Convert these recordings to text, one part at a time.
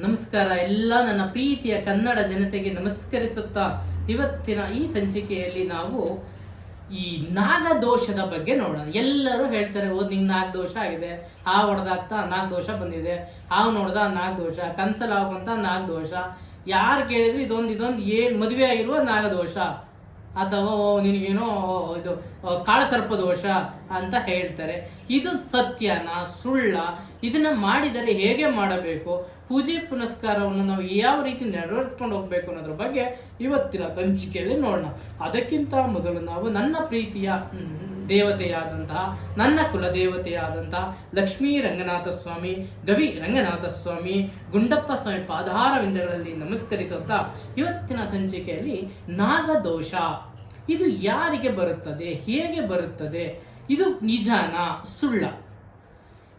ನಮಸ್ಕಾರ. ಎಲ್ಲ ನನ್ನ ಪ್ರೀತಿಯ ಕನ್ನಡ ಜನತೆಗೆ ನಮಸ್ಕರಿಸುತ್ತಾ ಇವತ್ತಿನ ಈ ಸಂಚಿಕೆಯಲ್ಲಿ ನಾವು ಈ ನಾಗದೋಷದ ಬಗ್ಗೆ ನೋಡೋಣ. ಎಲ್ಲರೂ ಹೇಳ್ತಾರೆ, ಓ, ನಿಂಗೆ ನಾಗದೋಷ ಆಗಿದೆ. ಆ ಹೊಡೆದಾಗ್ತಾ ನಾಗದೋಷ ಬಂದಿದೆ. ಆ ನೋಡ್ದ ನಾಗದೋಷ ಕನ್ಸಲ್ ಆಗುವಂತ ನಾಗದೋಷ. ಯಾರು ಕೇಳಿದ್ರು ಇದೊಂದು ಇದೊಂದು ಏಳು ಮದುವೆ ಆಗಿರುವ ನಾಗದೋಷ. ಅಥವಾ ನಿನಗೇನೋ ಇದು ಕಾಳಕರ್ಪ ದೋಷ ಅಂತ ಹೇಳ್ತಾರೆ. ಇದು ಸತ್ಯನ, ಸುಳ್ಳ, ಇದನ್ನ ಮಾಡಿದರೆ ಹೇಗೆ ಮಾಡಬೇಕು? ಪೂಜೆ ಪುನಸ್ಕಾರವನ್ನು ನಾವು ಯಾವ ರೀತಿ ನೆರವೇರಿಸ್ಕೊಂಡು ಹೋಗ್ಬೇಕು ಅನ್ನೋದ್ರ ಬಗ್ಗೆ ಇವತ್ತಿನ ಸಂಚಿಕೆಯಲ್ಲಿ ನೋಡೋಣ. ಅದಕ್ಕಿಂತ ಮೊದಲು ನಾವು ನನ್ನ ಪ್ರೀತಿಯ ದೇವತೆಯಾದಂತಹ, ನನ್ನ ಕುಲ ದೇವತೆಯಾದಂತಹ ಲಕ್ಷ್ಮೀ ರಂಗನಾಥ ಸ್ವಾಮಿ, ಗವಿ ರಂಗನಾಥ ಸ್ವಾಮಿ, ಗುಂಡಪ್ಪ ಸ್ವಾಮಿ ಪಾದಾರವಿಂದಗಳಲ್ಲಿ ನಮಸ್ಕರಿಸುತ್ತಾ ಇವತ್ತಿನ ಸಂಚಿಕೆಯಲ್ಲಿ ನಾಗದೋಷ. ಇದು ಯಾರಿಗೆ ಬರುತ್ತದೆ? ಹೇಗೆ ಬರುತ್ತದೆ? ಇದು ನಿಜಾನ, ಸುಳ್ಳ.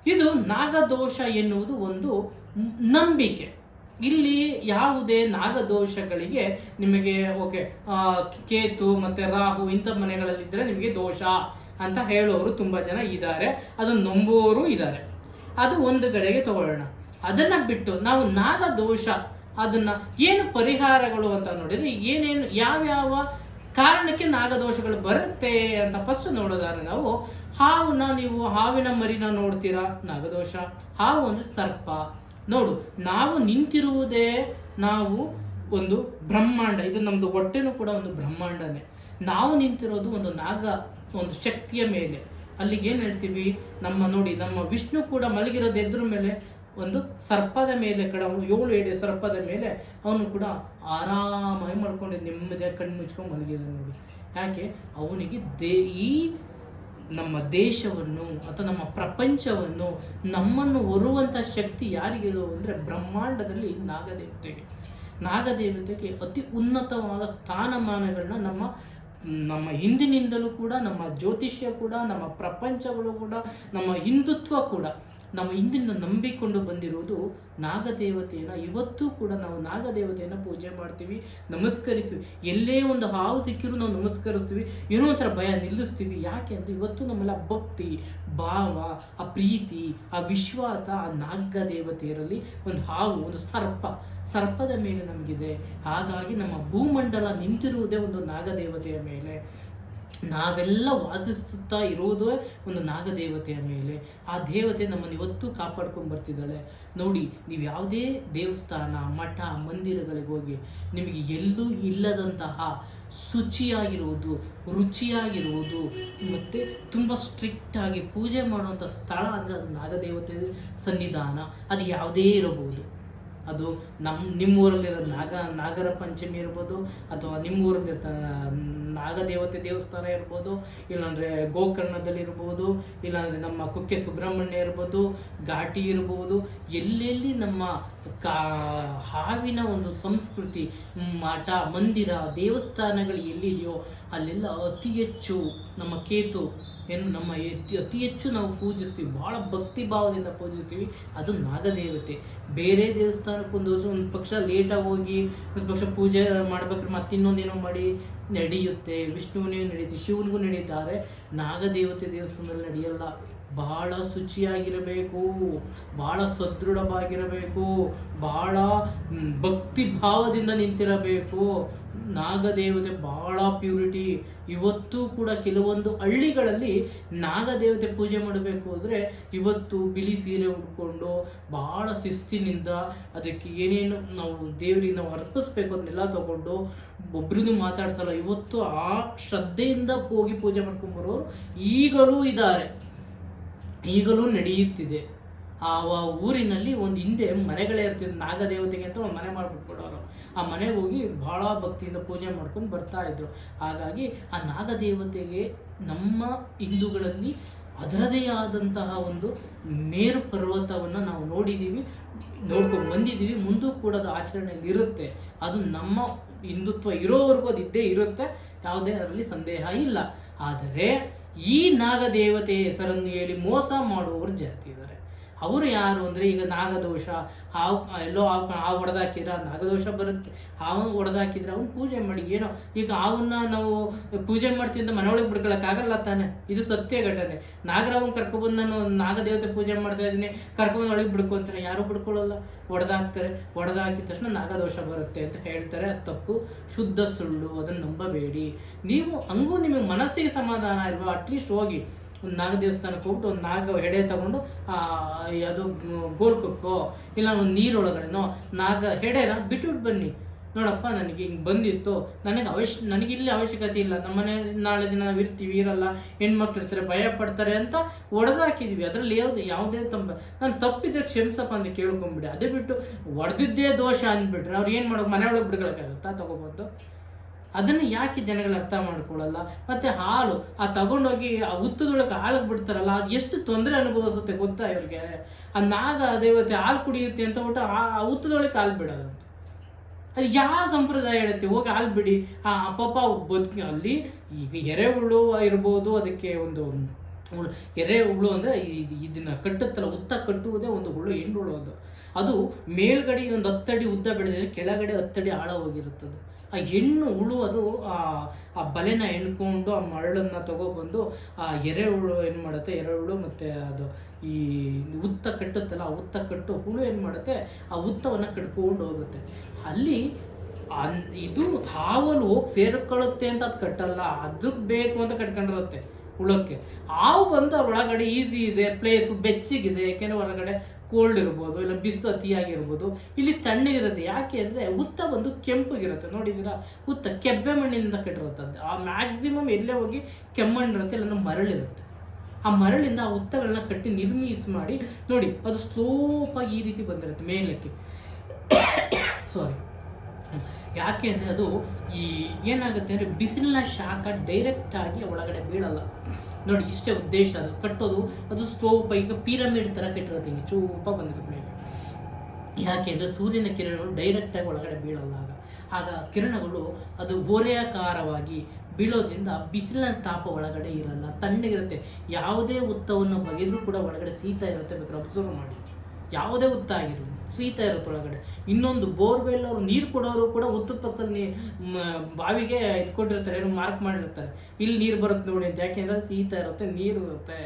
ಇದು ನಾಗದೋಷ ಎನ್ನುವುದು ಒಂದು ನಂಬಿಕೆ. ಇಲ್ಲಿ ಯಾವುದೇ ನಾಗದೋಷಗಳಿಗೆ ನಿಮಗೆ, ಓಕೆ ಕೇತು ಮತ್ತೆ ರಾಹು ಇಂಥ ಮನೆಗಳಲ್ಲಿದ್ದರೆ ನಿಮಗೆ ದೋಷ ಅಂತ ಹೇಳೋರು ತುಂಬ ಜನ ಇದ್ದಾರೆ. ಅದು ನಂಬುವವರು ಇದ್ದಾರೆ. ಅದು ಒಂದು ಕಡೆಗೆ ತಗೊಳ್ಳೋಣ. ಅದನ್ನ ಬಿಟ್ಟು ನಾವು ನಾಗದೋಷ, ಅದನ್ನ ಏನು ಪರಿಹಾರಗಳು ಅಂತ ನೋಡಿದ್ರೆ ಏನೇನು, ಯಾವ್ಯಾವ ಕಾರಣಕ್ಕೆ ನಾಗದೋಷಗಳು ಬರುತ್ತೆ ಅಂತ ಫಸ್ಟ್ ನೋಡೋದಾದ್ರೆ ನಾವು ಹಾವನ್ನ ನೀವು ಹಾವಿನ ಮರಿನ ನೋಡ್ತೀರಾ? ನಾಗದೋಷ. ಹಾವು ಅಂದ್ರೆ ಸರ್ಪ. ನೋಡು, ನಾವು ನಿಂತಿರುವುದೇ ನಾವು ಒಂದು ಬ್ರಹ್ಮಾಂಡ. ಇದು ನಮ್ದು ಹೊಟ್ಟೆನೂ ಕೂಡ ಒಂದು ಬ್ರಹ್ಮಾಂಡನೇ. ನಾವು ನಿಂತಿರೋದು ಒಂದು ನಾಗ, ಒಂದು ಶಕ್ತಿಯ ಮೇಲೆ. ಅಲ್ಲಿಗೆ ಏನು ಹೇಳ್ತೀವಿ? ನಮ್ಮ ನೋಡಿ, ನಮ್ಮ ವಿಷ್ಣು ಕೂಡ ಮಲಗಿರೋದು ಎದ್ರ ಮೇಲೆ ಒಂದು ಸರ್ಪದ ಮೇಲೆ ಕಡೆ ಅವನು ಏಳು ಎಡೆ ಸರ್ಪದ ಮೇಲೆ ಅವನು ಕೂಡ ಆರಾಮಾಗಿ ಮಾಡ್ಕೊಂಡು ನೆಮ್ಮದಿಯಾಗಿ ಕಣ್ಣು ಮುಚ್ಕೊಂಡು ಮಲಗಿದ್ದಾನೆ ನೋಡಿ. ಯಾಕೆ? ಅವನಿಗೆ ದೇ, ಈ ನಮ್ಮ ದೇಶವನ್ನು ಅಥವಾ ನಮ್ಮ ಪ್ರಪಂಚವನ್ನು, ನಮ್ಮನ್ನು ಹೊರುವಂಥ ಶಕ್ತಿ ಯಾರಿಗಿದೋ ಅಂದರೆ ಬ್ರಹ್ಮಾಂಡದಲ್ಲಿ ನಾಗದೇವತೆಗೆ. ನಾಗದೇವತೆಗೆ ಅತಿ ಉನ್ನತವಾದ ಸ್ಥಾನಮಾನಗಳನ್ನ ನಮ್ಮ ನಮ್ಮ ಹಿಂದಿನಿಂದಲೂ ಕೂಡ, ನಮ್ಮ ಜ್ಯೋತಿಷ್ಯ ಕೂಡ, ನಮ್ಮ ಪ್ರಪಂಚಗಳು ಕೂಡ, ನಮ್ಮ ಹಿಂದುತ್ವ ಕೂಡ. ನಮ್ಮ ಹಿಂದಿನಿಂದ ನಂಬಿಕೊಂಡು ಬಂದಿರುವುದು ನಾಗದೇವತೆಯನ್ನು. ಇವತ್ತು ಕೂಡ ನಾವು ನಾಗದೇವತೆಯನ್ನು ಪೂಜೆ ಮಾಡ್ತೀವಿ, ನಮಸ್ಕರಿಸ್ತೀವಿ. ಎಲ್ಲೇ ಒಂದು ಹಾವು ಸಿಕ್ಕಿರೂ ನಾವು ನಮಸ್ಕರಿಸ್ತೀವಿ. ಏನೋ ಒಂಥರ ಭಯ ನಿಲ್ಲಿಸ್ತೀವಿ. ಯಾಕೆ ಅಂದರೆ ಇವತ್ತು ನಮ್ಮೆಲ್ಲ ಭಕ್ತಿ, ಭಾವ, ಆ ಪ್ರೀತಿ, ಆ ವಿಶ್ವಾಸ, ಆ ನಾಗದೇವತೆಯರಲ್ಲಿ ಒಂದು ಹಾವು, ಒಂದು ಸರ್ಪ. ಸರ್ಪದ ಮೇಲೆ ನಮಗಿದೆ. ಹಾಗಾಗಿ ನಮ್ಮ ಭೂಮಂಡಲ ನಿಂತಿರುವುದೇ ಒಂದು ನಾಗದೇವತೆಯ ಮೇಲೆ. ನಾವೆಲ್ಲ ವಾಸಿಸುತ್ತಾ ಇರೋದು ಒಂದು ನಾಗದೇವತೆಯ ಮೇಲೆ. ಆ ದೇವತೆ ನಮ್ಮನ್ನು ಇವತ್ತು ಕಾಪಾಡ್ಕೊಂಡು ಬರ್ತಿದ್ದಾಳೆ. ನೋಡಿ, ನೀವು ಯಾವುದೇ ದೇವಸ್ಥಾನ, ಮಠ, ಮಂದಿರಗಳಿಗೆ ಹೋಗಿ, ನಿಮಗೆ ಎಲ್ಲೂ ಇಲ್ಲದಂತಹ ಶುಚಿಯಾಗಿರುವುದು ರುಚಿಯಾಗಿರುವುದು ಮತ್ತು ತುಂಬ ಸ್ಟ್ರಿಕ್ಟಾಗಿ ಪೂಜೆ ಮಾಡುವಂಥ ಸ್ಥಳ ಅಂದರೆ ಅದು ನಾಗದೇವತೆ ಸನ್ನಿಧಾನ. ಅದು ಯಾವುದೇ ಇರಬಹುದು. ಅದು ನಮ್ಮ ನಿಮ್ಮೂರಲ್ಲಿರೋ ನಾಗ, ನಾಗರ ಪಂಚಮಿ ಇರ್ಬೋದು, ಅಥವಾ ನಿಮ್ಮೂರಲ್ಲಿರ್ತ ನಾಗದೇವತೆ ದೇವಸ್ಥಾನ ಇರ್ಬೋದು, ಇಲ್ಲಾಂದರೆ ಗೋಕರ್ಣದಲ್ಲಿ ಇರ್ಬೋದು, ಇಲ್ಲಾಂದರೆ ನಮ್ಮ ಕುಕ್ಕೆ ಸುಬ್ರಹ್ಮಣ್ಯ ಇರ್ಬೋದು, ಘಾಟಿ ಇರ್ಬೋದು, ಎಲ್ಲೆಲ್ಲಿ ನಮ್ಮ ಕಾ, ಹಾವಿನ ಒಂದು ಸಂಸ್ಕೃತಿ, ಮಠ, ಮಂದಿರ, ದೇವಸ್ಥಾನಗಳು ಎಲ್ಲಿದೆಯೋ, ಅಲ್ಲೆಲ್ಲ ಅತಿ ಹೆಚ್ಚು ನಮ್ಮ ಕೇತು ಏನು ನಮ್ಮ ಅತಿ ಅತಿ ಹೆಚ್ಚು ನಾವು ಪೂಜಿಸ್ತೀವಿ ಭಾಳ ಭಕ್ತಿ ಭಾವದಿಂದ ಪೂಜಿಸ್ತೀವಿ, ಅದು ನಾಗದೇವತೆ ಬೇರೆ ದೇವಸ್ಥಾನಕ್ಕೊಂದು ದಿವಸ ಒಂದು ಪಕ್ಷ ಲೇಟಾಗಿ ಹೋಗಿ, ಒಂದು ಪಕ್ಷ ಪೂಜೆ ಮಾಡ್ಬೇಕಾದ್ರೆ ಮತ್ತೆ ಇನ್ನೊಂದೇನೋ ಮಾಡಿ ನಡೆಯುತ್ತೆ, ವಿಷ್ಣುವಿನೇ ನಡೆಯುತ್ತೆ, ಶಿವನಿಗೂ ನಡೀತಾರೆ. ನಾಗದೇವತೆ ದೇವಸ್ಥಾನದಲ್ಲಿ ನಡೆಯಲ್ಲ. ಬಹಳ ಶುಚಿಯಾಗಿರಬೇಕು, ಬಹಳ ಸದೃಢವಾಗಿರಬೇಕು, ಬಹಳ ಭಕ್ತಿ ಭಾವದಿಂದ ನಿಂತಿರಬೇಕು. ನಾಗದೇವತೆ ಬಹಳ ಪ್ಯೂರಿಟಿ ಇವತ್ತು ಕೂಡ ಕೆಲವೊಂದು ಹಳ್ಳಿಗಳಲ್ಲಿ ನಾಗದೇವತೆ ಪೂಜೆ ಮಾಡಬೇಕು ಅಂದರೆ ಇವತ್ತು ಬಿಳಿ ಸೀರೆ ಉಟ್ಕೊಂಡು ಬಹಳ ಶಿಸ್ತಿನಿಂದ ಅದಕ್ಕೆ ಏನೇನು ನಾವು ದೇವರಿಗೆ ನಾವು ಅರ್ಪಿಸ್ಬೇಕು ಅದನ್ನೆಲ್ಲ ತಗೊಂಡು ಒಬ್ರಿಗೂ ಮಾತಾಡ್ಸಲ್ಲ, ಇವತ್ತು ಆ ಶ್ರದ್ಧೆಯಿಂದ ಹೋಗಿ ಪೂಜೆ ಮಾಡ್ಕೊಂಬರೋರು ಈಗಲೂ ಇದ್ದಾರೆ. ಈಗಲೂ ನಡೆಯುತ್ತಿದೆ. ಆ ಊರಿನಲ್ಲಿ ಒಂದು ಹಿಂದೆ ಮನೆಗಳೇ ಇರ್ತಿದ್ದು ನಾಗದೇವತೆಗೆ ಅಂತ ಒಂದು ಮನೆ ಮಾಡ್ಬಿಟ್ಬಿಡೋರು. ಆ ಮನೆಗೆ ಹೋಗಿ ಬಹಳ ಭಕ್ತಿಯಿಂದ ಪೂಜೆ ಮಾಡ್ಕೊಂಡು ಬರ್ತಾ ಇದ್ರು. ಹಾಗಾಗಿ ಆ ನಾಗದೇವತೆಗೆ ನಮ್ಮ ಹಿಂದೂಗಳಲ್ಲಿ ಅದರದೇ ಆದಂತಹ ಒಂದು ಮೇರು ಪರ್ವತವನ್ನು ನಾವು ನೋಡಿದ್ದೀವಿ ನೋಡ್ಕೊಂಡು ಬಂದಿದ್ದೀವಿ ಮುಂದೂ ಕೂಡ ಅದು ಆಚರಣೆಯಲ್ಲಿ ಇರುತ್ತೆ. ಅದು ನಮ್ಮ ಹಿಂದುತ್ವ ಇರೋವರೆಗೂ ಅದು ಇದ್ದೇ ಇರುತ್ತೆ. ಯಾವುದೇ ಅದರಲ್ಲಿ ಸಂದೇಹ ಇಲ್ಲ. ಆದರೆ ಈ ನಾಗದೇವತೆ ಹೆಸರನ್ನು ಹೇಳಿ ಮೋಸ ಮಾಡುವವರು ಜಾಸ್ತಿ ಇದ್ದಾರೆ. ಅವರು ಯಾರು ಅಂದರೆ ಈಗ ನಾಗದೋಷ, ಹಾವು, ಎಲ್ಲೋ ಹಾವು ಹಾವು ಹೊಡೆದಾಕಿದ್ರೆ ನಾಗದೋಷ ಬರುತ್ತೆ. ಹಾವು ಹೊಡೆದಾಕಿದ್ರೆ ಅವ್ನು ಪೂಜೆ ಮಾಡಿ, ಏನೋ. ಈಗ ಹಾವನ್ನ ನಾವು ಪೂಜೆ ಮಾಡ್ತೀವಿ ಅಂತ ಮನೆಯೊಳಗೆ ಬಿಡ್ಕೊಳಕ್ಕಾಗಲ್ಲ ತಾನೆ. ಇದು ಸತ್ಯ ಘಟನೆ. ನಾಗರಾವನ್ ಕರ್ಕೊಬಂದು ನಾನು ನಾಗದೇವತೆ ಪೂಜೆ ಮಾಡ್ತಾ ಇದ್ದೀನಿ. ಕರ್ಕೊಬಂದು ಒಳಗೆ ಬಿಡ್ಕೊಂತಾರೆ. ಯಾರು ಬಿಡ್ಕೊಳ್ಳಲ್ಲ. ಹೊಡೆದಾಕ್ತಾರೆ ಹೊಡೆದಾಕಿದ ತಕ್ಷಣ ನಾಗದೋಷ ಬರುತ್ತೆ ಅಂತ ಹೇಳ್ತಾರೆ. ಅದು ತಪ್ಪು. ಶುದ್ಧ ಸುಳ್ಳು. ಅದನ್ನು ನಂಬಬೇಡಿ. ನೀವು ಹಂಗೂ ನಿಮಗೆ ಮನಸ್ಸಿಗೆ ಸಮಾಧಾನ ಇಲ್ವಾ? ಅಟ್ಲೀಸ್ಟ್ ಹೋಗಿ. ಒಂದು ನಾಗ ದೇವಸ್ಥಾನಕ್ಕೆ ಹೋಗ್ಬಿಟ್ಟು ಒಂದು ನಾಗ ಎಡೆ ತಗೊಂಡು ಅದು ಗೋಲ್ಕೊಕ್ಕೋ, ಇಲ್ಲ ಒಂದು ನೀರೊಳಗಡೆನೋ, ನಾಗ ಹೆಡೆನ ಬಿಟ್ಬಿಟ್ಟು ಬನ್ನಿ. ನೋಡಪ್ಪ, ನನಗೆ ಹಿಂಗೆ ಬಂದಿತ್ತು. ನನಗೆ ಅವಶ್ಯ ಇಲ್ಲಿ ಅವಶ್ಯಕತೆ ಇಲ್ಲ. ನಮ್ಮನೆ ನಾಳೆ ದಿನ ನಾವು ಇರ್ತೀವಿ, ಇರಲ್ಲ, ಹೆಣ್ಮಕ್ಳು ಇರ್ತಾರೆ, ಭಯ ಪಡ್ತಾರೆ ಅಂತ ಹೊಡೆದಾಕಿದ್ವಿ ಅದರಲ್ಲಿ ಯಾವುದು ಯಾವುದೇ ತಂಬ ನಾನು ತಪ್ಪಿದ್ರೆ ಕ್ಷಮಿಸಪ್ಪ ಅಂತ ಕೇಳ್ಕೊಂಬಿಡಿ. ಅದೇ ಬಿಟ್ಟು, ಒಡೆದಿದ್ದೇ ದೋಷ ಅಂದ್ಬಿಟ್ರೆ ಅವ್ರು ಏನು ಮಾಡೋಕ್ಕೆ ಮನೆ ಒಳಗೆ ಬಿಡ್ಕೊಳಕ್ಕಾಗತ್ತಾ ತಗೋಬೋದು. ಅದನ್ನು ಯಾಕೆ ಜನಗಳು ಅರ್ಥ ಮಾಡ್ಕೊಳ್ಳಲ್ಲ? ಮತ್ತೆ ಹಾಲು, ಆ ತಗೊಂಡೋಗಿ ಆ ಹುತ್ತದೊಳಗೆ ಹಾಲು ಬಿಡ್ತಾರಲ್ಲ, ಅದು ಎಷ್ಟು ತೊಂದರೆ ಅನುಭವಿಸುತ್ತೆ ಗೊತ್ತಾ ಇವ್ರಿಗೆ? ಆ ನಾಗ ದೇವತೆ ಹಾಲು ಕುಡಿಯುತ್ತೆ ಅಂತ ಬಿಟ್ಟು ಆ ಹುತ್ತದೊಳಗೆ ಹಾಲು ಬಿಡೋದು ಅದು ಯಾವ ಸಂಪ್ರದಾಯ ಹೇಳುತ್ತೆ? ಹೋಗಿ ಹಾಲು ಬಿಡಿ. ಆ ಪಾಪ ಬದುಕಿ, ಅಲ್ಲಿ ಈಗ ಎರೆಹುಳು ಇರ್ಬೋದು, ಅದಕ್ಕೆ ಒಂದು ಹುಳು. ಎರೆಹುಳು ಅಂದರೆ ಇದನ್ನ ಕಟ್ಟುತ್ತಲ್ಲ ಉತ್ತ ಕಟ್ಟುವುದೇ ಒಂದು ಹುಳು, ಹೆಣ್ಣು ಹುಳು ಅದು. ಅದು ಮೇಲ್ಗಡೆ ಒಂದು ಹತ್ತಡಿ ಉದ್ದ ಬೆಳೆದಿದ್ರೆ ಕೆಳಗಡೆ ಹತ್ತಡಿ ಆಳ ಹೋಗಿರುತ್ತದೆ ಆ ಹೆಣ್ಣು ಹುಳು ಅದು ಆ ಬಲೆನ ಎಣ್ಕೊಂಡು ಆ ಮರಳನ್ನು ತಗೊಬಂದು, ಆ ಎರೆಹುಳು ಏನು ಮಾಡುತ್ತೆ ಎರೆಹುಳು ಮತ್ತು ಅದು ಈ ಉತ್ತ ಕಟ್ಟುತ್ತಲ್ಲ, ಆ ಉತ್ತ ಕಟ್ಟು ಹುಳು ಏನು ಮಾಡುತ್ತೆ, ಆ ಉತ್ತವನ್ನು ಕಟ್ಕೊಂಡು ಹೋಗುತ್ತೆ. ಅಲ್ಲಿ ಅನ್- ಇದು ಹಾವಲ್ಲಿ ಹೋಗಿ ಸೇರ್ಕೊಳ್ಳುತ್ತೆ ಅಂತ ಅದು ಕಟ್ಟಲ್ಲ ಅದಕ್ಕೆ ಬೇಕು ಅಂತ ಕಟ್ಕೊಂಡಿರುತ್ತೆ ಹುಳಕ್ಕೆ. ಹಾವು ಬಂದು ಅವ್ರ ಒಳಗಡೆ ಈಸಿ ಇದೆ ಪ್ಲೇಸು ಬೆಚ್ಚಗಿದೆ, ಯಾಕೆಂದರೆ ಹೊರಗಡೆ ಕೋಲ್ಡ್ ಇರ್ಬೋದು, ಇಲ್ಲ ಬಿಸಿಲು ಅತಿಯಾಗಿರ್ಬೋದು, ಇಲ್ಲಿ ತಣ್ಣಗಿರುತ್ತೆ. ಯಾಕೆ ಅಂದರೆ ಉತ್ತ ಒಂದು ಕೆಂಪಗಿರುತ್ತೆ. ನೋಡಿದ್ದೀರಾ? ಉತ್ತ ಕೆಬ್ಬೆ ಮಣ್ಣಿನಿಂದ ಕಟ್ಟಿರುತ್ತೆ ಆ ಮ್ಯಾಕ್ಸಿಮಮ್ ಎಲ್ಲೇ ಹೋಗಿ ಕೆಮ್ಮಣ್ಣಿರುತ್ತೆ ಇಲ್ಲ ಮರಳಿರುತ್ತೆ. ಆ ಮರಳಿಂದ ಆ ಉತ್ತಗಳನ್ನ ಕಟ್ಟಿ ನಿರ್ಮಿಸಿ ಮಾಡಿ, ನೋಡಿ, ಅದು ಸ್ಲೋಪಾಗಿ ಈ ರೀತಿ ಬಂದಿರುತ್ತೆ ಮೇಲಕ್ಕೆ. ಸಾರಿ ಯಾಕೆ ಅಂದರೆ ಅದು ಈ ಏನಾಗುತ್ತೆ ಅಂದರೆ ಬಿಸಿಲಿನ ಶಾಖ ಡೈರೆಕ್ಟಾಗಿ ಒಳಗಡೆ ಬೀಳಲ್ಲ. ನೋಡಿ, ಇಷ್ಟೇ ಉದ್ದೇಶ ಅದು. ಕಟ್ಟೋದು, ಅದು ಸ್ಲೋಪ್ ಈಗ ಪಿರಮಿಡ್ ಥರ ಕಟ್ಟಿರುತ್ತೆ ಚೂಪ ಮೇಲೆ ಯಾಕೆಂದರೆ ಸೂರ್ಯನ ಕಿರಣಗಳು ಡೈರೆಕ್ಟಾಗಿ ಒಳಗಡೆ ಬೀಳಲ್ಲ ಆಗ. ಆಗ ಕಿರಣಗಳು ಅದು ಓರೆಯಾಕಾರವಾಗಿ ಬೀಳೋದ್ರಿಂದ ಬಿಸಿಲಿನ ತಾಪ ಒಳಗಡೆ ಇರಲ್ಲ ತಣ್ಣಗಿರುತ್ತೆ ಯಾವುದೇ ಉತ್ತವನ್ನು ಬಗೆದರೂ ಕೂಡ ಒಳಗಡೆ ಸೀತಾ ಇರುತ್ತೆ ಬೇಕಾದ್ರೆ ಅಬ್ಸರ್ವ್ ಮಾಡಿ. ಯಾವುದೇ ಉತ್ತ ಆಗಿರಲಿ. ಶೀತ ಇರುತ್ತೆ ಒಳಗಡೆ. ಇನ್ನೊಂದು ಬೋರ್ವೆಲ್ ಅವರು ನೀರು ಕೊಡೋರು ಕೂಡ ಉತ್ತರ ಪಕ್ಕದಲ್ಲಿ ಬಾವಿಗೆ ಏನು ಏನೋ ಮಾರ್ಕ್ ಮಾಡಿರ್ತಾರೆ. ಇಲ್ಲಿ ನೀರು ಬರುತ್ತೆ ನೋಡಿ ಅಂತ. ಯಾಕೆಂದ್ರೆ ಸೀತಾ ಇರುತ್ತೆ, ನೀರು ಇರುತ್ತೆ.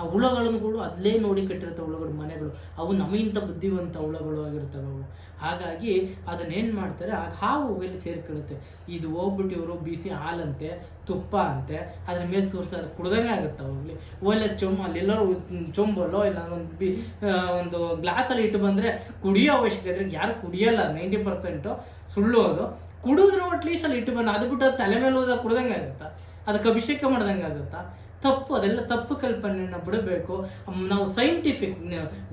ಆ ಹುಳಗಳನ್ನು ಕೂಡ ಅಲ್ಲೇ ನೋಡಿ ಕಟ್ಟಿರುತ್ತೆ ಹುಳಗಳು, ಮನೆಗಳು. ಅವು ನಮಗಿಂತ ಬುದ್ಧಿವಂತ ಹುಳಗಳು ಆಗಿರ್ತವೆ ಅವು. ಹಾಗಾಗಿ ಅದನ್ನೇನು ಮಾಡ್ತಾರೆ ಆಗ ಹಾವು ಎಲ್ಲಿ ಸೇರ್ಕೊಳ್ಳುತ್ತೆ. ಇದು ಹೋಗ್ಬಿಟ್ಟು ಇವರು ಬಿಸಿ ಹಾಲಂತೆ, ತುಪ್ಪ ಅಂತೆ, ಅದ್ರ ಮೇಲೆ ಸುರಿಸೋದು ಕುಡ್ದಂಗೆ ಆಗುತ್ತೆ ಅವಾಗಲಿ. ಒಳ್ಳೆ ಚೊಂಬ ಅಲ್ಲೆಲ್ಲರೂ ಚೊಂಬಲ್ಲೋ, ಇಲ್ಲ ಒಂದು ಬಿ ಒಂದು ಗ್ಲಾಸಲ್ಲಿ ಇಟ್ಟು ಬಂದರೆ ಕುಡಿಯೋ ಅವಶ್ಯಕತೆ ಯಾರು ಕುಡಿಯೋಲ್ಲ, ನೈಂಟಿ ಪರ್ಸೆಂಟು ಸುಳ್ಳು ಅದು. ಕುಡಿದ್ರು ಅಟ್ಲೀಸ್ಟ್ ಅಲ್ಲಿ ಇಟ್ಟು ಬಂದು ಅದು ಬಿಟ್ಟು ತಲೆ ಮೇಲೆ ಹೋದಾಗ ಕುಡ್ದಂಗೆ ಆಗುತ್ತಾ? ಅದಕ್ಕೆ ಅಭಿಷೇಕ ಮಾಡ್ದಂಗೆ ಆಗುತ್ತಾ? ತಪ್ಪು, ಅದೆಲ್ಲ ತಪ್ಪು ಕಲ್ಪನೆಯನ್ನು ಬಿಡಬೇಕು. ನಾವು ಸೈಂಟಿಫಿಕ್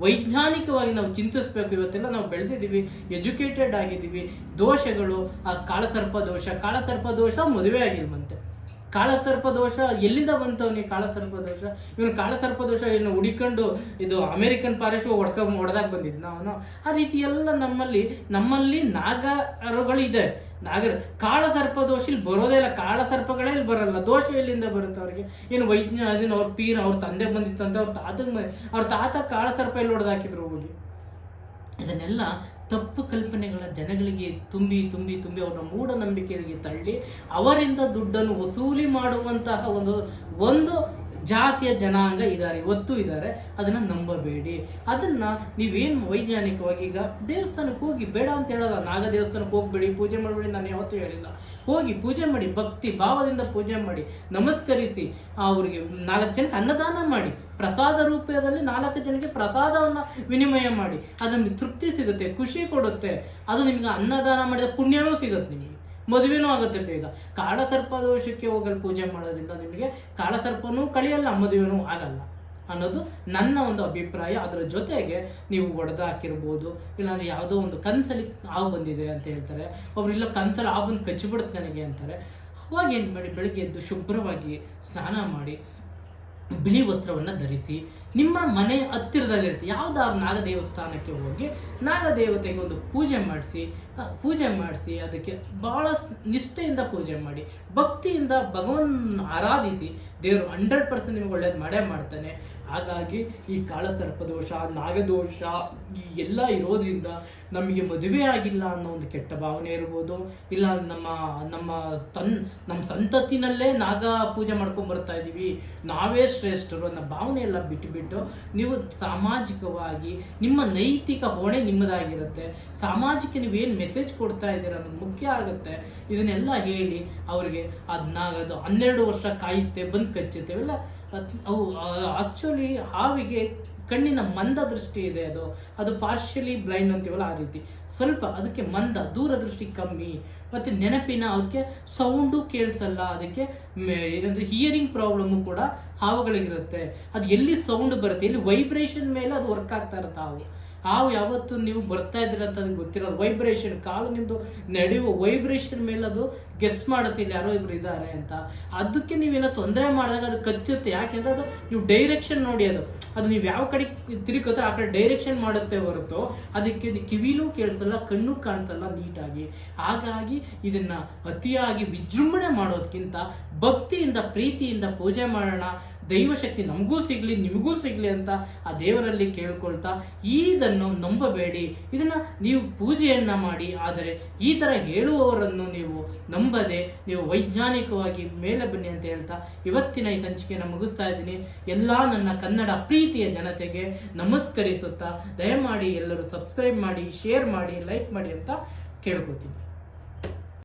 ವೈಜ್ಞಾನಿಕವಾಗಿ ನಾವು ಚಿಂತಿಸ್ಬೇಕು. ಇವತ್ತೆಲ್ಲ ನಾವು ಬೆಳೆದಿದ್ದೀವಿ ಎಜುಕೇಟೆಡ್ ಆಗಿದ್ದೀವಿ. ದೋಷಗಳು, ಆ ಕಾಳತರ್ಪ ದೋಷ ಕಾಳತರ್ಪ ದೋಷ ಮದುವೆ ಆಗಿಲ್ವಂತೆ. ಕಾಳಸರ್ಪ ದೋಷ ಎಲ್ಲಿಂದ ಬಂತು ಅವನಿಗೆ ಕಾಳಸರ್ಪ ದೋಷ ಇವನು ಕಾಳಸರ್ಪ ದೋಷ ಇನ್ನು ಹುಡಿಕೊಂಡು ಇದು ಅಮೇರಿಕನ್ ಪಾರೇಶ್ ಹೊಡ್ಕ, ಹೊಡೆದಾಗ ಬಂದಿದ್ನ ಅವನು. ಆ ರೀತಿ ಎಲ್ಲ ನಮ್ಮಲ್ಲಿ ನಮ್ಮಲ್ಲಿ ನಾಗರುಗಳಿದೆ ನಾಗರ ಕಾಳಸರ್ಪ ದೋಷ ಇಲ್ಲಿ ಬರೋದೇ ಇಲ್ಲ. ಕಾಳಸರ್ಪಗಳೇ ಇಲ್ಲಿ ಬರಲ್ಲ. ದೋಷ ಎಲ್ಲಿಂದ ಬರುತ್ತೆ ಅವ್ರಿಗೆ? ಏನು ವೈಜ್ಞಾನ ಅದಿನ ಅವ್ರ ಪೀರ್, ಅವ್ರ ತಂದೆ ಬಂದಿತ್ತಂತ ಅವ್ರ ತಾತ ಅವ್ರ ತಾತ ಕಾಳಸರ್ಪ ಎಲ್ಲಿ ಹೊಡೆದಾಕಿದ್ರು ಹೋಗಿ? ಇದನ್ನೆಲ್ಲ ತಪ್ಪು ಕಲ್ಪನೆಗಳ ಜನಗಳಿಗೆ ತುಂಬಿ ತುಂಬಿ ತುಂಬಿ ಅವರ ಮೂಢನಂಬಿಕೆಗಳಿಗೆ ತಳ್ಳಿ, ಅವರಿಂದ ದುಡ್ಡನ್ನು ವಸೂಲಿ ಮಾಡುವಂತಹ ಒಂದು ಒಂದು ಜಾತಿಯ ಜನಾಂಗ ಇದ್ದಾರೆ, ಇವತ್ತು ಇದ್ದಾರೆ. ಅದನ್ನು ನಂಬಬೇಡಿ. ಅದನ್ನು ನೀವೇನು ವೈಜ್ಞಾನಿಕವಾಗಿ ಈಗ ದೇವಸ್ಥಾನಕ್ಕೆ ಹೋಗಿ ಬೇಡ ಅಂತ ಹೇಳೋಲ್ಲ ನಾಗ ದೇವಸ್ಥಾನಕ್ಕೆ ಹೋಗ್ಬೇಡಿ, ಪೂಜೆ ಮಾಡಬೇಡಿ, ನಾನು ಯಾವತ್ತೂ ಹೇಳಿಲ್ಲ. ಹೋಗಿ ಪೂಜೆ ಮಾಡಿ, ಭಕ್ತಿ ಭಾವದಿಂದ ಪೂಜೆ ಮಾಡಿ, ನಮಸ್ಕರಿಸಿ, ಅವರಿಗೆ ನಾಲ್ಕು ಜನಕ್ಕೆ ಅನ್ನದಾನ ಮಾಡಿ ಪ್ರಸಾದ ರೂಪದಲ್ಲಿ ನಾಲ್ಕು ಜನಕ್ಕೆ ಪ್ರಸಾದವನ್ನು ವಿನಿಮಯ ಮಾಡಿ. ಅದು ನಿಮಗೆ ತೃಪ್ತಿ ಸಿಗುತ್ತೆ, ಖುಷಿ ಕೊಡುತ್ತೆ. ಅದು ನಿಮ್ಗೆ ಅನ್ನದಾನ ಮಾಡಿದ ಪುಣ್ಯನೂ ಸಿಗುತ್ತೆ ನಿಮಗೆ. ಮದುವೆನೂ ಆಗುತ್ತೆ ಬೇಗ. ಕಾಳಸರ್ಪ ದೋಷಕ್ಕೆ ಹೋಗಲು ಪೂಜೆ ಮಾಡೋದ್ರಿಂದ ನಿಮಗೆ ಕಾಳಸರ್ಪನೂ ಕಳಿಯಲ್ಲ, ಮದುವೆನೂ ಆಗಲ್ಲ ಅನ್ನೋದು ನನ್ನ ಒಂದು ಅಭಿಪ್ರಾಯ. ಅದರ ಜೊತೆಗೆ ನೀವು ಒಡೆದಾಕಿರ್ಬೋದು, ಇಲ್ಲಾಂದ್ರೆ ಯಾವುದೋ ಒಂದು ಕನ್ಸಲ್ಲಿ ಹಾವು ಬಂದಿದೆ ಅಂತ ಹೇಳ್ತಾರೆ. ಒಬ್ರು ಇಲ್ಲ ಕನ್ಸಲ್ಲಿ ಹಾವು ಬಂದು ಕಚ್ಚಿಬಿಡುತ್ತೆ ನನಗೆ ಅಂತಾರೆ. ಅವಾಗ ಏನು ಮಾಡಿ, ಬೆಳಗ್ಗೆ ಎದ್ದು ಶುಭ್ರವಾಗಿ ಸ್ನಾನ ಮಾಡಿ ಬಿಳಿ ವಸ್ತ್ರವನ್ನು ಧರಿಸಿ ನಿಮ್ಮ ಮನೆ ಹತ್ತಿರದಲ್ಲಿರುತ್ತೆ. ಯಾವುದಾದ್ರು ನಾಗ ದೇವಸ್ಥಾನಕ್ಕೆ ಹೋಗಿ ನಾಗದೇವತೆಗೆ ಒಂದು ಪೂಜೆ ಮಾಡಿಸಿ ಪೂಜೆ ಮಾಡಿಸಿ, ಅದಕ್ಕೆ ಭಾಳ ನಿಷ್ಠೆಯಿಂದ ಪೂಜೆ ಮಾಡಿ, ಭಕ್ತಿಯಿಂದ ಭಗವನ್ ಆರಾಧಿಸಿ ದೇವರು ಹಂಡ್ರೆಡ್ ಪರ್ಸೆಂಟ್ ನಿಮ್ಗೆ ಒಳ್ಳೇದು ಮಾಡೇ ಮಾಡ್ತಾನೆ. ಹಾಗಾಗಿ ಈ ಕಾಳಸರ್ಪದೋಷ ನಾಗದೋಷ ಈ ಎಲ್ಲ ಇರೋದ್ರಿಂದ ನಮಗೆ ಮದುವೆ ಆಗಿಲ್ಲ ಅನ್ನೋ ಒಂದು ಕೆಟ್ಟ ಭಾವನೆ ಇರ್ಬೋದು. ಇಲ್ಲ ನಮ್ಮ ನಮ್ಮ ತನ್, ನಮ್ಮ ಸಂತತಿನಲ್ಲೇ ನಾಗ ಪೂಜೆ ಮಾಡ್ಕೊಂಡು ಬರ್ತಾ ಇದ್ದೀವಿ ನಾವೇ ಶ್ರೇಷ್ಠರು ಅನ್ನೋ ಭಾವನೆ ಎಲ್ಲ ಬಿಟ್ಟುಬಿಟ್ಟು ನೀವು ಸಾಮಾಜಿಕವಾಗಿ ನಿಮ್ಮ ನೈತಿಕ ಹೊಣೆ ನಿಮ್ಮದಾಗಿರುತ್ತೆ. ಸಾಮಾಜಿಕ ಏನು ಮೆಸೇಜ್ ಕೊಡ್ತಾ ಇದ್ದೀರ ಅನ್ನೋದು ಮುಖ್ಯ ಆಗುತ್ತೆ. ಇದನ್ನೆಲ್ಲ ಹೇಳಿ ಅವರಿಗೆ ಅದನ್ನಾಗೋದು ಹನ್ನೆರಡು ವರ್ಷ ಕಾಯುತ್ತೆ, ಬಂದು ಕಚ್ಚುತ್ತೆ, ಇವೆಲ್ಲ ಅವು ಆ್ಯಕ್ಚುಲಿ ಹಾವಿಗೆ ಕಣ್ಣಿನ ಮಂದ ದೃಷ್ಟಿ ಇದೆ ಅದು. ಅದು ಪಾರ್ಶಿಯಲಿ ಬ್ಲೈಂಡ್ ಅಂತೀವಲ್ಲ ಆ ರೀತಿ. ಸ್ವಲ್ಪ ಅದಕ್ಕೆ ಮಂದ ದೂರದೃಷ್ಟಿ ಕಮ್ಮಿ. ಮತ್ತು ನೆನಪಿನ ಅದಕ್ಕೆ ಸೌಂಡು ಕೇಳಿಸಲ್ಲ, ಅದಕ್ಕೆ ಏನಂದರೆ ಹಿಯರಿಂಗ್ ಪ್ರಾಬ್ಲಮ್ಮು ಕೂಡ ಹಾವುಗಳಿಗಿರುತ್ತೆ ಅದು ಎಲ್ಲಿ ಸೌಂಡ್ ಬರುತ್ತೆ? ಎಲ್ಲಿ ವೈಬ್ರೇಷನ್ ಮೇಲೆ ಅದು ವರ್ಕ್ ಆಗ್ತಾ ಇರುತ್ತೆ ಹಾವು. ಹಾವು ಯಾವತ್ತು ನೀವು ಬರ್ತಾ ಇದ್ದೀರ ಅಂತ ನನಗೆ ವೈಬ್ರೇಷನ್ ಕಾಲು ನಿಮ್ಮದು ನಡೆಯುವ ವೈಬ್ರೇಷನ್ ಮೇಲೆ ಅದು ಗೆಸ್ ಮಾಡುತ್ತೆ ಇಲ್ಲಿ ಯಾರೋ ಇಬ್ರು ಇದ್ದಾರೆ ಅಂತ. ಅದಕ್ಕೆ ನೀವೇನೋ ತೊಂದರೆ ಮಾಡಿದಾಗ ಅದು ಕಚ್ಚುತ್ತೆ. ಯಾಕೆಂದ್ರೆ ಅದು ನೀವು ಡೈರೆಕ್ಷನ್ ನೋಡಿ ಅದು. ಅದು ನೀವು ಯಾವ ಕಡೆ ತಿರುಗುತ್ತೋ ಆ ಕಡೆ ಡೈರೆಕ್ಷನ್ ಮಾಡುತ್ತೆ ಹೊರತು ಅದಕ್ಕೆ ಕಿವಿಲೂ ಕೇಳ್ತಲ್ಲ, ಕಣ್ಣು ಕಾಣ್ತಲ್ಲ ನೀಟಾಗಿ. ಹಾಗಾಗಿ ಇದನ್ನ ಅತಿಯಾಗಿ ವಿಜೃಂಭಣೆ ಮಾಡೋದಕ್ಕಿಂತ ಭಕ್ತಿಯಿಂದ, ಪ್ರೀತಿಯಿಂದ ಪೂಜೆ ಮಾಡೋಣ. ದೈವಶಕ್ತಿ ನಮಗೂ ಸಿಗ್ಲಿ, ನಿಮಗೂ ಸಿಗ್ಲಿ ಅಂತ ಆ ದೇವರಲ್ಲಿ ಕೇಳ್ಕೊಳ್ತಾ ಇದನ್ನು ನಂಬಬೇಡಿ. ಇದನ್ನ ನೀವು ಪೂಜೆಯನ್ನ ಮಾಡಿ, ಆದರೆ ಈ ಥರ ಹೇಳುವವರನ್ನು ನೀವು ನಂಬದೆ ನೀವು ವೈಜ್ಞಾನಿಕವಾಗಿ ಮೇಲೆ ಬನ್ನಿ ಅಂತ ಹೇಳ್ತಾ ಇವತ್ತಿನ ಈ ಸಂಚಿಕೆಯನ್ನು ಮುಗಿಸ್ತಾ ಇದ್ದೀನಿ. ಎಲ್ಲ ನನ್ನ ಕನ್ನಡ ಪ್ರೀತಿಯ ಜನತೆಗೆ ನಮಸ್ಕರಿಸುತ್ತಾ ದಯಮಾಡಿ ಎಲ್ಲರೂ ಸಬ್ಸ್ಕ್ರೈಬ್ ಮಾಡಿ ಶೇರ್ ಮಾಡಿ ಲೈಕ್ ಮಾಡಿ ಅಂತ ಕೇಳ್ಕೊತೀನಿ.